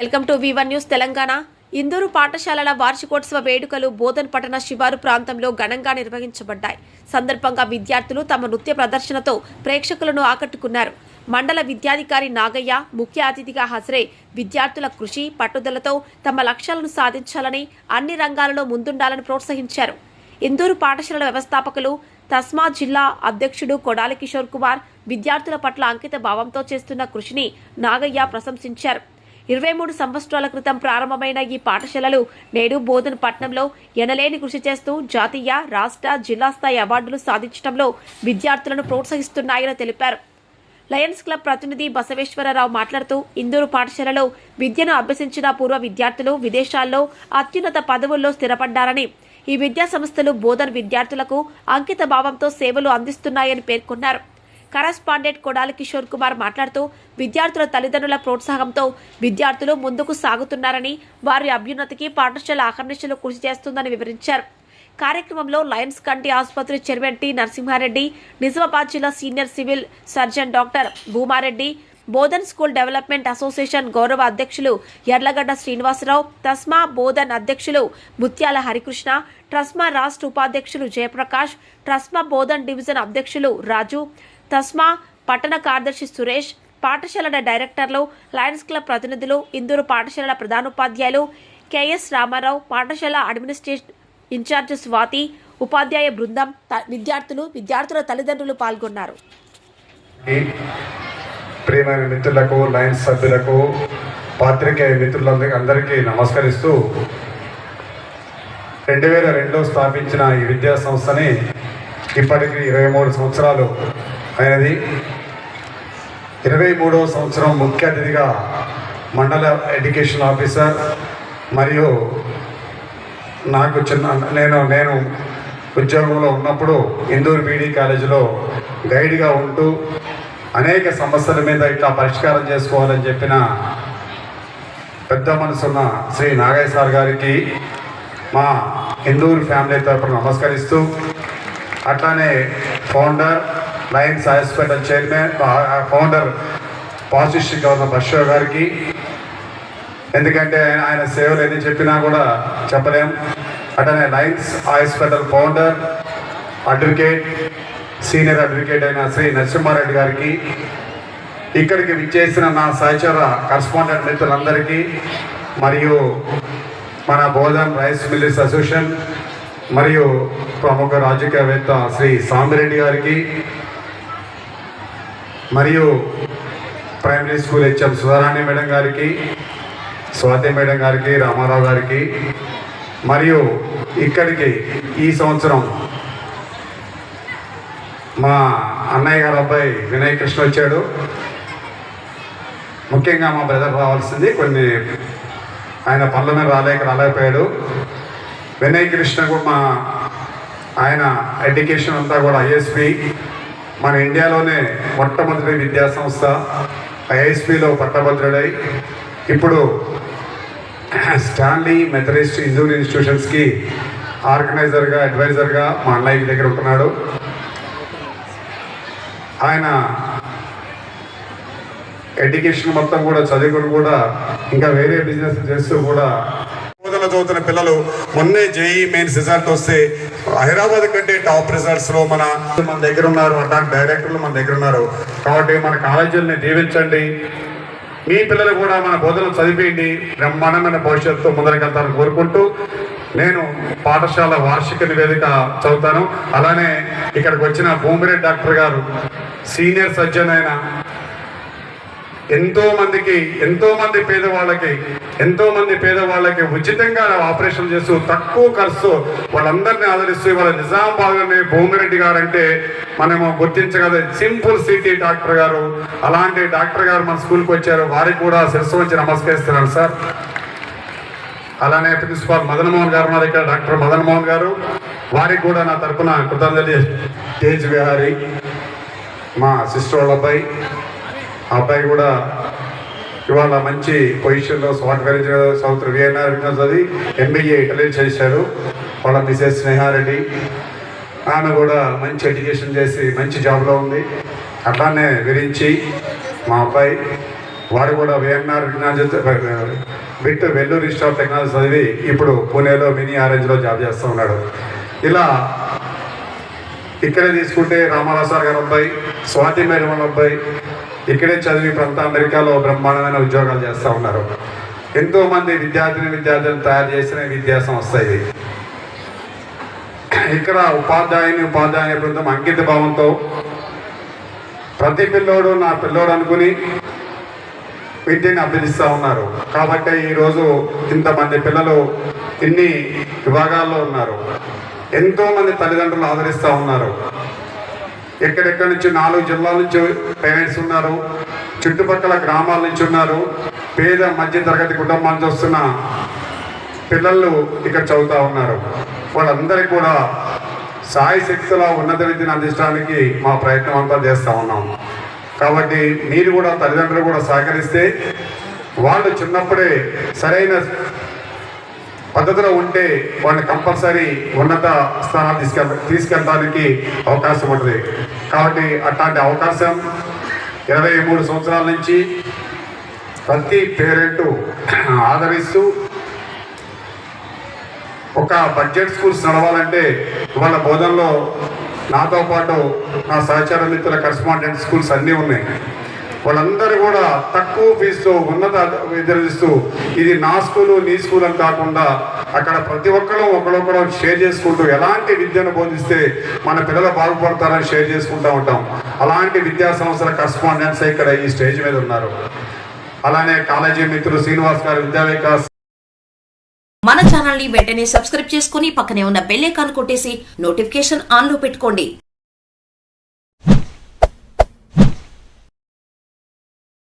Welcome to Vivan news Telangana. Induru పాఠశాలల వార్షికోత్సవ వేడుకలు బోధన్ పట్టణ శివారు ప్రాంతంలో ఘనంగా నిర్వహించబడ్డాయి. సందర్భంగా విద్యార్థులు తమ నృత్య ప్రదర్శనతో ప్రేక్షకులను ఆకట్టుకున్నారు. మండల విద్యాధికారి నాగయ్య ముఖ్య అతిథిగా హాజరై విద్యార్థుల కృషి పట్టుదలతో తమ లక్ష్యాలను సాధించాలని అన్ని రంగాలలో ముందుండాలని ప్రోత్సహించారు. ఇందూరు పాఠశాలల వ్యవస్థాపకులు తస్మా జిల్లా అధ్యక్షుడు కొడాలి కిషోర్ కుమార్ విద్యార్థుల పట్ల అంకిత భావంతో చేస్తున్న కృషిని నాగయ్య ప్రశంసించారు. ఇరవై మూడు సంవత్సరాల క్రితం ప్రారంభమైన ఈ పాఠశాలలు నేడు బోధన పట్నంలో ఎనలేని కృషి చేస్తూ జాతీయ రాష్ట్ర జిల్లా స్థాయి అవార్డులు సాధించడంలో విద్యార్థులను ప్రోత్సహిస్తున్నాయని తెలిపారు. లయన్స్ క్లబ్ ప్రతినిధి బసవేశ్వరరావు మాట్లాడుతూ ఇందూరు పాఠశాలలో విద్యను అభ్యసించిన పూర్వ విద్యార్థులు విదేశాల్లో అత్యున్నత పదవుల్లో స్థిరపడ్డారని ఈ విద్యా సంస్థలు బోధన విద్యార్థులకు అంకిత భావంతో సేవలు అందిస్తున్నాయని పేర్కొన్నారు. కరస్పాండెంట్ కొడాలి కిషోర్ కుమార్ మాట్లాడుతూ విద్యార్థుల తల్లిదండ్రుల ప్రోత్సాహంతో విద్యార్థులు ముందుకు సాగుతున్నారని వారి అభ్యున్నతికి పాఠశాల ఆకర్షణలు కృషి చేస్తుందని వివరించారు. కార్యక్రమంలో లయన్స్ కంటి ఆసుపత్రి చైర్మన్ టి నరసింహారెడ్డి నిజామాబాద్ జిల్లా senior civil surgeon doctor Bhumareddy Bodhan school development association గౌరవ అధ్యక్షులు ఎర్లగడ్డ శ్రీనివాసరావు తస్మా బోధన్ అధ్యక్షులు ముత్యాల హరికృష్ణ ట్రస్మా రాష్ట్ర ఉపాధ్యక్షులు జయప్రకాష్ ట్రస్మా బోధన్ డివిజన్ అధ్యక్షులు రాజు తస్మా పట్టణ కార్యదర్శి సురేష్ పాఠశాలల డైరెక్టర్లు లయన్స్ క్లబ్ ప్రతినిధులు ఇందూరు పాఠశాలల ప్రధానోపాధ్యాయులు కెఎస్ రామారావు పాఠశాల అడ్మినిస్ట్రేషన్ ఇన్ఛార్జ్ స్వాతి ఉపాధ్యాయ బృందం విద్యార్థులు విద్యార్థుల తల్లిదండ్రులు పాల్గొన్నారు. ప్రేమ మిత్రులకు లయన్స్ సభ్యులకు పాత్రికేయ మిత్రులందరికీ అందరికీ నమస్కరిస్తూ రెండు వేల రెండులో స్థాపించిన ఈ విద్యా సంస్థని ఇప్పటికి ఇరవై మూడు సంవత్సరాలు అయినది ఇరవై మూడవ సంవత్సరం ముఖ్య అతిథిగా మండల ఎడ్యుకేషన్ ఆఫీసర్ మరియు నాకు చిన్న నేను నేను ఉద్యోగంలో ఉన్నప్పుడు ఇందూరు బీడీ కాలేజీలో గైడ్గా ఉంటూ అనేక సమస్యల మీద ఇట్లా పరిష్కారం చేసుకోవాలని చెప్పిన పెద్ద మనసున్న శ్రీ నాగయ్య సార్ గారికి మా హిందూరు ఫ్యామిలీ తరపున నమస్కరిస్తూ అట్లానే ఫౌండర్ లయన్స్ హాస్పిటల్ చైర్మన్ ఆ- ఫౌండర్ పాజిటివ్ గవర్నర్ బషో గారికి. ఎందుకంటే ఆయన సేవలు ఎన్ని చెప్పినా కూడా చెప్పలేం. అటనే lions hospital founder advocate senior advocate అయిన శ్రీ నరసింహారెడ్డి గారికి ఇక్కడికి విచ్చేసిన నా సహచర కరస్పాండెంట్ మిత్రులందరికీ మరియు మన బోధన్ రైస్ మిల్లీస్ అసోసియేషన్ మరియు ప్రముఖ రాజకీయవేత్త శ్రీ సాంబిరెడ్డి గారికి మరియు primary school HM Sudharani madam గారికి స్వాతి మేడం గారికి రామారావు గారికి మరియు ఇక్కడికి ఈ సంవత్సరం మా అన్నయ్య గారు అబ్బాయి వినయ్ కృష్ణ వచ్చాడు. ముఖ్యంగా మా బ్రదర్ రావాల్సింది కొన్ని ఆయన పనుల మీద రాలేక రాలేకపోయాడు. వినయ్ కృష్ణ కూడా మా ఆయన ఎడ్యుకేషన్ అంతా కూడా ఐఎస్పి మన ఇండియాలోనే మొట్టమొదటి విద్యా సంస్థ ఐఎస్పిలో పట్టభద్రుడై ఇప్పుడు స్టాన్లీ మెథడిస్ట్ హిందూ ఇన్స్టిట్యూషన్స్కి ఆర్గనైజర్గా అడ్వైజర్గా మా అన్నయ్య దగ్గర ఉంటున్నాడు. ఆయన ఎడ్యుకేషన్ మొత్తం కూడా చదువుకుని కూడా ఇంకా వేరే బిజినెస్ చేస్తూ కూడా బోధన చదువుతున్న పిల్లలు మొన్నే జేఈ మెయిన్స్ రిజల్ట్ వస్తే హైదరాబాద్ కంటే టాప్ రిజల్ట్స్లో మన మన దగ్గర ఉన్నారు అట్లాంటి డైరెక్టర్లు మన దగ్గర ఉన్నారు. కాబట్టి మన కాలేజీలని దీవించండి. మీ పిల్లలు కూడా మన బోధనలు చదివేయండి. బ్రహ్మాండమైన భవిష్యత్తు ముందరకెళ్తారని కోరుకుంటూ నేను పాఠశాల వార్షిక నివేదిక చదువుతాను. అలానే ఇక్కడికి వచ్చిన భూమిరెడ్డి డాక్టర్ గారు సీనియర్ సర్జన్ అయిన ఎంతో మందికి ఎంతో మంది పేదవాళ్ళకి ఎంతో మంది పేదవాళ్ళకి ఉచితంగా ఆపరేషన్ చేస్తూ తక్కువ ఖర్చు వాళ్ళందరినీ ఆదరిస్తూ వాళ్ళ నిజామాబాద్లోనే భూమిరెడ్డి గారు అంటే మనము గుర్తించగల సింపుల్ సిటీ డాక్టర్ గారు అలాంటి డాక్టర్ గారు మన స్కూల్కి వచ్చారు. వారికి కూడా శిరస్సు వచ్చి నమస్కరిస్తున్నాను సార్. అలానే ప్రిన్సిపాల్ మదన్మోహన్ గారు ఉన్నారు ఇక్కడ డాక్టర్ మదన్మోహన్ గారు వారికి కూడా నా తరఫున కృతాంజలి తేజ్ విహారీ మా సిస్టర్ వాళ్ళ అబ్బాయి అబ్బాయి కూడా ఇవాళ మంచి పొజిషన్లో సాఫ్ట్వేర్ ఇంజనీర్ సౌత్ విఎన్ఆర్ చదివి ఎంబీఏ ఇటలీ చేశారు. వాళ్ళ మిసెస్ స్నేహారెడ్డి. ఆమె కూడా మంచి ఎడ్యుకేషన్ చేసి మంచి జాబ్లో ఉంది. అట్లానే విరించి మా అబ్బాయి వాడు కూడా VNR VIT Vellore institute of technology చదివి ఇప్పుడు పూణేలో మినీ ఆరెంజ్లో జాబ్ చేస్తూ ఉన్నాడు. ఇలా ఇక్కడే తీసుకుంటే రామారావు సార్ గారు అబ్బాయి స్వాతి మేడం వాళ్ళ అబ్బాయి ఇక్కడే చదివి ప్రాంత అమెరికాలో బ్రహ్మాండమైన ఉద్యోగాలు చేస్తూ ఉన్నారు. ఎంతో మంది విద్యార్థిని విద్యార్థులను తయారు చేసిన విద్యా సంస్థ ఇది. ఇక్కడ ఉపాధ్యాయుని ఉపాధ్యాయుని బృందం అంకిత భావంతో ప్రతి పిల్లోడు నా పిల్లోడు అనుకుని విద్యని అభ్యసిస్తూ ఉన్నారు. కాబట్టి ఈరోజు ఇంతమంది పిల్లలు ఇన్ని విభాగాల్లో ఉన్నారు. ఎంతో మంది తల్లిదండ్రులు ఆదరిస్తూ ఉన్నారు. ఎక్కడెక్కడి నుంచి నాలుగు జిల్లాల నుంచి పేరెంట్స్ ఉన్నారు చుట్టుపక్కల గ్రామాల నుంచి ఉన్నారు పేద మధ్య తరగతి కుటుంబాల నుంచి వస్తున్న పిల్లలు ఇక్కడ చదువుతూ ఉన్నారు. వాళ్ళందరికీ కూడా సాయి శక్తుల ఉన్నత విద్యను అందించడానికి మా ప్రయత్నం అంతా చేస్తూ ఉన్నాం. కాబట్టి మీరు కూడా తల్లిదండ్రులు కూడా సహకరిస్తే వాళ్ళు చిన్నప్పుడే సరైన పద్ధతిలో ఉంటే వాళ్ళని కంపల్సరీ ఉన్నత స్థానాలు తీసుకెళ్ తీసుకెళ్ళడానికి అవకాశం ఉంటుంది. కాబట్టి అట్లాంటి అవకాశం ఇరవై మూడు సంవత్సరాల నుంచి ప్రతి పేరెంటు ఆదరిస్తూ ఒక బడ్జెట్ స్కూల్స్ నడవాలంటే వాళ్ళ బోధనలో నాతో పాటు నా సహచార మిత్రుల కరస్పాండెంట్ స్కూల్స్ అన్నీ ఉన్నాయి. వాళ్ళందరూ కూడా తక్కువ ఫీజుతో ఉన్నత విద్యను ఇది నా స్కూలు నీ స్కూల్ అని కాకుండా అక్కడ ప్రతి ఒక్కరూ ఒకరొకరు షేర్ చేసుకుంటూ ఎలాంటి విద్యను బోధిస్తే మన పిల్లలు బాగుపడతారని షేర్ చేసుకుంటూ ఉంటాం. అలాంటి విద్యా సంస్థల కరస్పాండెన్స్ ఇక్కడ ఈ స్టేజ్ మీద ఉన్నారు. అలానే కాలేజీ మిత్రులు శ్రీనివాస్ గారు విద్యా వికాస్ మన ఛానల్ని వెంటనే సబ్స్క్రైబ్ చేసుకుని పక్కనే ఉన్న బెల్ ఐకాన్ కొట్టేసి నోటిఫికేషన్ ఆన్లో పెట్టుకోండి.